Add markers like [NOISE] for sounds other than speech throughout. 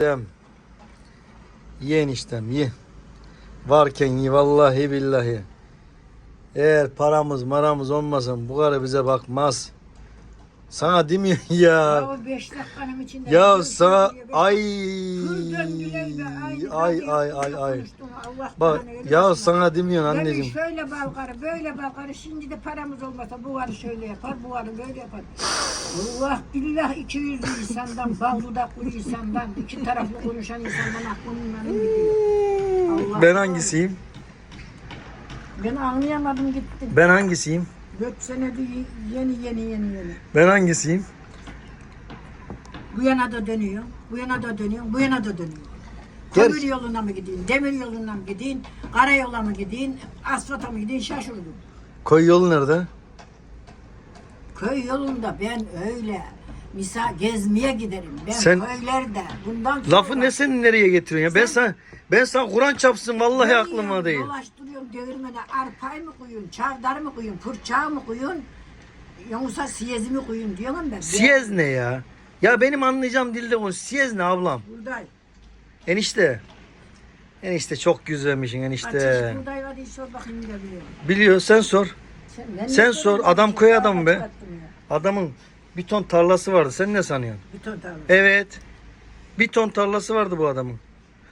Dem. Ye eniştem ye. Varken ye vallahi billahi. Eğer paramız maramız olmasın bu karı bize bakmaz. Sana demiyor [LAUGHS] ya. Ya o beş dakikanın içinde. Ya sana ay ay ay ay ay. Bak ya sana demiyorsun Demin anneciğim. şöyle balkarı böyle balkarı şimdi de paramız olmasa bu varı şöyle yapar bu varı böyle yapar. Allah billah iki yüzlü insandan bal dudaklı insandan iki taraflı konuşan insandan aklım benim gidiyor. Allah Ben hangisiyim? Ben anlayamadım gittim. Ben hangisiyim? Dört senedir yeni yeni yeni yeni. Ben hangisiyim? Bu yana da dönüyor, bu yana da dönüyor, bu yana da dönüyor. Kömür yoluna mı gideyim, demir yoluna mı gideyim, karayoluna mı gideyim, asfalta mı gideyim şaşırdım. Koy yolu nerede? Köy yolunda ben öyle misal gezmeye giderim. Ben Sen- köylerde bundan sonra... Lafı ne senin nereye getiriyorsun ya? Ben sana ben sana Kur'an çapsın vallahi aklıma yiyorum, değil. Dolaştırıyorum devirmene arpayı mı koyun, çavdar mı koyun, fırçağı mı koyun, yoksa siyezi mi koyun diyorum ben. Siyez ne ya? Ya benim anlayacağım dilde konuş. Siyez ne ablam? Buğday. Enişte. Enişte çok güzelmişsin Enişte. enişte. buğday var diye sor bakayım da biliyorum. Biliyor sen sor. Sen, ben Sen sor, adam köy adamı be. Adamın bir ton tarlası vardı. Sen ne sanıyorsun? Bir ton tarla. Evet. Bir ton tarlası vardı bu adamın.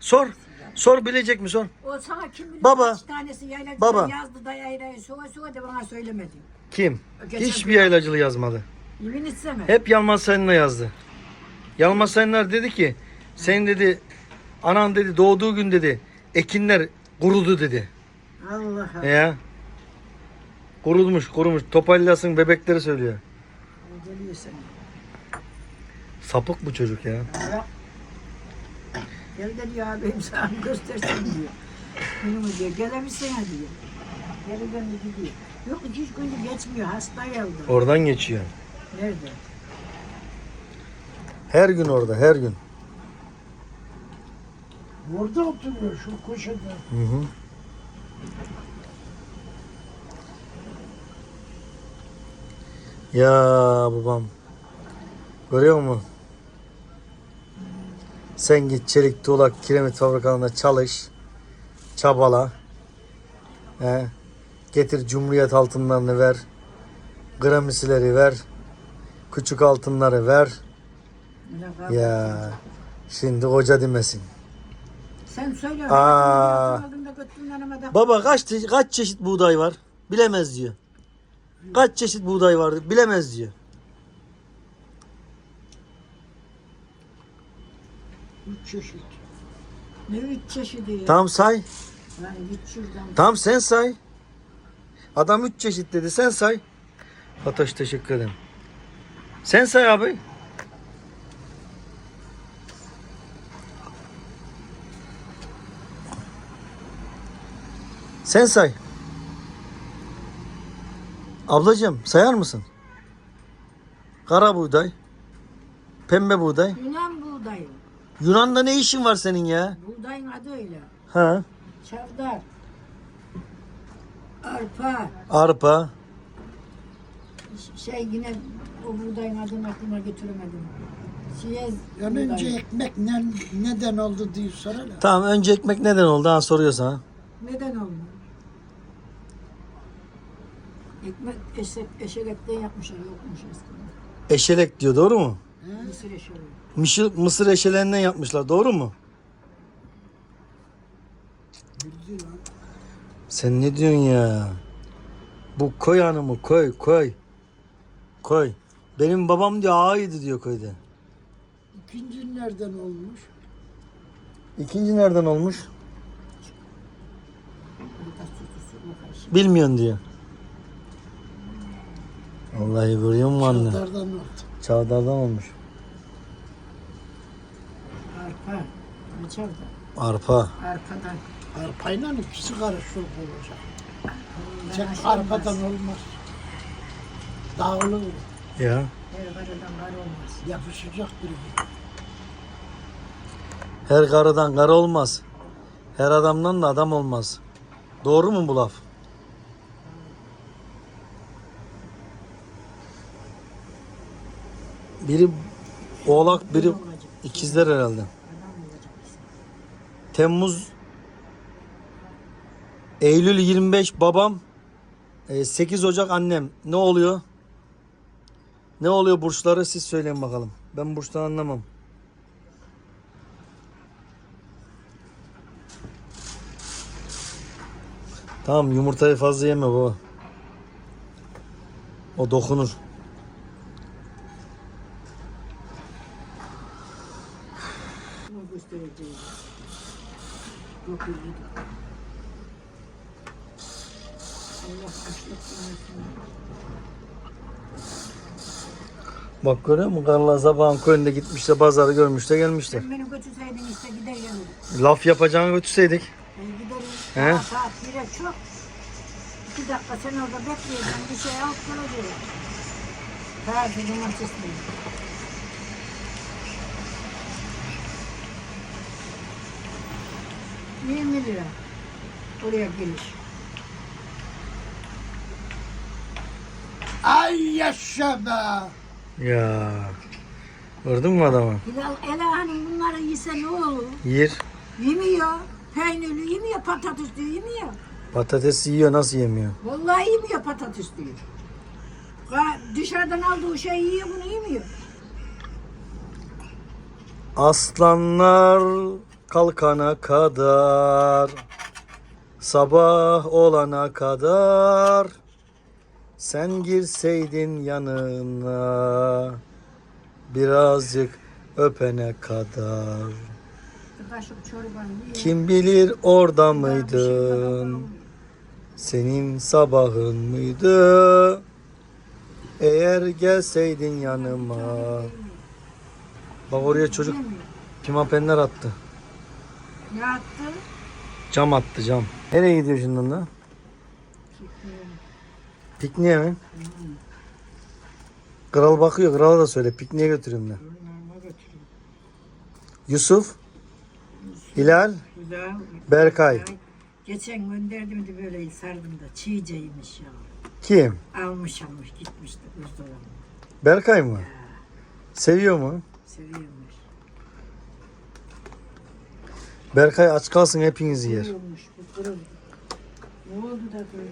Sor. Sor bilecek mi sor. O sana kim bilir Baba. kaç tanesi yaylacıda Baba. yazdı da yaylaya soğa soğa da bana söylemedi. Kim? Geçen Hiçbir yaylacılı yazmadı. Yemin etseme. Hep Yalmaz Sayın'la yazdı. Yalmaz Sayınlar dedi ki senin dedi anan dedi doğduğu gün dedi ekinler kurudu dedi. Allah Allah. Ya. Kurulmuş kurumuş. Topallasın bebekleri söylüyor. Geliyor seni. Sapık bu çocuk ya. Ya. Gel de diyor abi sana göstersin diyor. Bunu diyor gelebilsene diyor. Geri döndü gidiyor. Yok iki üç gündür geçmiyor hasta geldi. Oradan geçiyor. Nerede? Her gün orada her gün. Burada oturuyor şu köşede. Hı hı. Ya babam. Görüyor musun? Sen git çelik tuğlak kiremit fabrikalarında çalış. Çabala. He. Getir cumhuriyet altınlarını ver. Gramisileri ver. Küçük altınları ver. Ne Ya. Şimdi hoca demesin. Sen söyle. Aa. Baba kaç te- kaç çeşit buğday var? Bilemez diyor. Kaç çeşit buğday vardı? Bilemez diyor. Üç çeşit. Ne üç çeşidi ya. Tamam say. Lan git şuradan. Tamam sen say. Adam üç çeşit dedi. Sen say. Fatoş teşekkür ederim. Sen say abi. Sen say. Ablacığım sayar mısın? Kara buğday. Pembe buğday. Yunan buğdayı. Yunan'da ne işin var senin ya? Buğdayın adı öyle. Ha? Çavdar. Arpa. Arpa. Şey yine o buğdayın adını aklıma getiremedim. Siyez Yani buğdayı. önce ekmek ne, neden oldu diye sorarlar. Tamam önce ekmek neden oldu? Ha soruyor sana. Neden olmuyor? Ekmek eşek, eşelekten yapmışlar yokmuş eskiden. Eşelek diyor doğru mu? Mısır eşeği. Mısır, mısır eşelerinden yapmışlar doğru mu? Bildi lan. Sen ne diyorsun ya? Bu koy hanımı koy koy. Koy. Benim babam diyor ağaydı diyor köyde. İkinci nereden olmuş? İkinci nereden olmuş? Bilmiyorsun diyor. Vallahi görüyor musun anne? Çavdardan oldu. Çavdardan olmuş. Arpa. Ne çavdar? Arpa. Arpadan. Arpayla ikisi karışık olacak. Tek arpadan olmaz. Dağılır. Ya. Her karadan var olmaz. Yapışacak birbirine. Her karıdan karı olmaz. Her adamdan da adam olmaz. Doğru mu bu laf? Biri oğlak, biri ikizler herhalde. Temmuz Eylül 25 babam e, 8 Ocak annem. Ne oluyor? Ne oluyor burçları siz söyleyin bakalım. Ben burçtan anlamam. Tamam yumurtayı fazla yeme baba. O dokunur. onu göstereceğim. Yok iyiydi. Allah kuşluk versin. Bak görüyor musun? Karla sabahın köyünde gitmiş de pazarı görmüş de gelmişler. Sen beni götürseydin işte gider yanım. Laf yapacağını götürseydik. Ben giderim. He? Saat 1'e çok. İki dakika sen orada bekleyeceksin. Bir şey alıp kalacağım. Sadece cumartesi günü. 20 lira. Oraya giriş. Ay yaşa be. Ya. Gördün mü adamı? Hilal, Ela Hanım bunları yese ne olur? Yer. Yemiyor. Peynirli yemiyor, patates diyor yemiyor. Patates yiyor nasıl yemiyor? Vallahi yemiyor patates diyor. Dışarıdan aldığı şey yiyor bunu yemiyor. Aslanlar kalkana kadar Sabah olana kadar Sen girseydin yanına Birazcık öpene kadar. Kim bilir orada mıydın. Senin sabahın mıydı Eğer gelseydin yanıma Bak oraya çocuk pimapenler attı Ne attı? Cam attı cam. Nereye gidiyor şimdi onlar? Pikniğe mi? Kral bakıyor. Krala da söyle. Pikniğe götüreyim de. Yusuf, Hilal, Güzel. Berkay. Geçen gönderdim de böyle sardım da çiğceymiş ya. Kim? Almış almış gitmişti buzdolabına. Berkay mı? Seviyor mu? Seviyormuş. Berkay aç kalsın hepinizi yer. Ne oldu da böyle?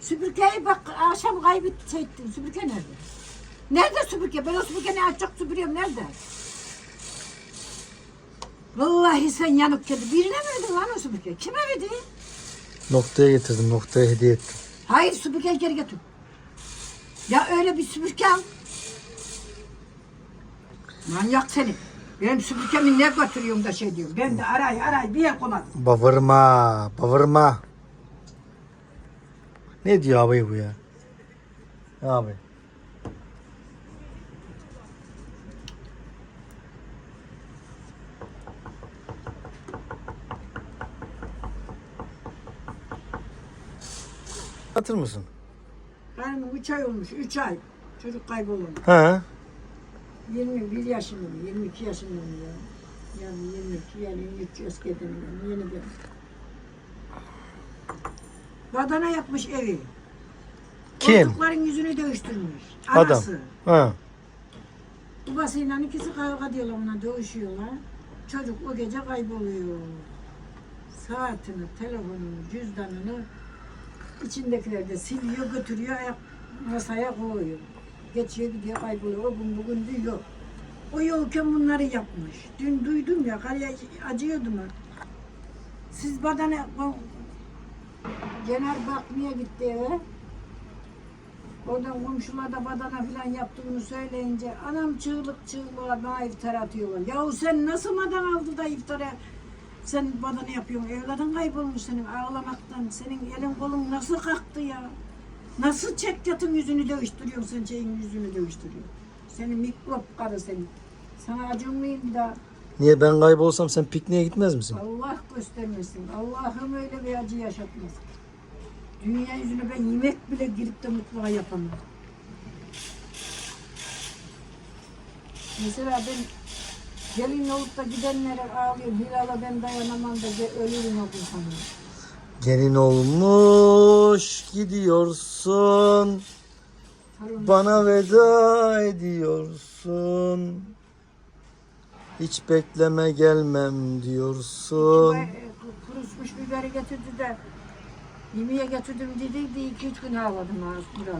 Süpürgeyi bak akşam kaybettim. Süpürge nerede? Nerede süpürge? Ben o süpürgeyi açacak süpürüyorum. Nerede? Vallahi sen yanık kedi. Birine mi verdin lan o süpürge? Kime verdin? Noktaya getirdim. Noktaya hediye ettim. Hayır süpürgeyi geri götür. Ya öyle bir süpürge al. Manyak seni. Benim süpürgemi ne götürüyorsun da şey diyorum. Ben de aray aray bir yer koymadım. Bağırma. Bağırma. Ne diyor abi bu ya? Abi. Hatır mısın? Benim üç ay olmuş. Üç ay. Çocuk kaybolmuş. Ha? 21 yaşında mı? 22 yaşında mı ya? Yani 22 yani 23 eskiden yani yeni geldi. Badana yapmış evi. Kim? Çocukların yüzünü. Adam. Anası. Ha. Babasıyla ikisi kavga diyorlar ona dövüşüyorlar. Çocuk o gece kayboluyor. Saatini, telefonunu, cüzdanını içindekiler de siliyor, götürüyor, masaya koyuyor. Geçiyor gidiyor kayboluyor. O gün bugün diyor. O yokken bunları yapmış. Dün duydum ya, karıya acıyordum. Siz badana, Cener bakmaya gitti eve. Oradan komşular da badana falan yaptığını söyleyince anam çığlık çığlığa bana iftar atıyorlar. Yahu sen nasıl madan aldı da iftara sen badana yapıyorsun? Evladın kaybolmuş senin ağlamaktan. Senin elin kolun nasıl kalktı ya? Nasıl çekyatın yüzünü dövüştürüyorsun sen şeyin yüzünü dövüştürüyorsun? Senin mikrop karı senin. Sana acım mıyım bir daha? Niye ben kaybolsam sen pikniğe gitmez misin? Allah göstermesin. Allah'ım öyle bir acı yaşatmasın. Dünya yüzüne ben yemek bile girip de mutfağa yapamam. Mesela ben gelin olup da gidenlere ağlıyorum. Hilal'a ben dayanamam da ölürüm o gün sanıyorum. Gelin olmuş gidiyorsun Bana veda ediyorsun Hiç bekleme gelmem diyorsun. Kurutmuş biberi getirdi de yemeğe getirdim dediydi iki üç gün ağladım burada.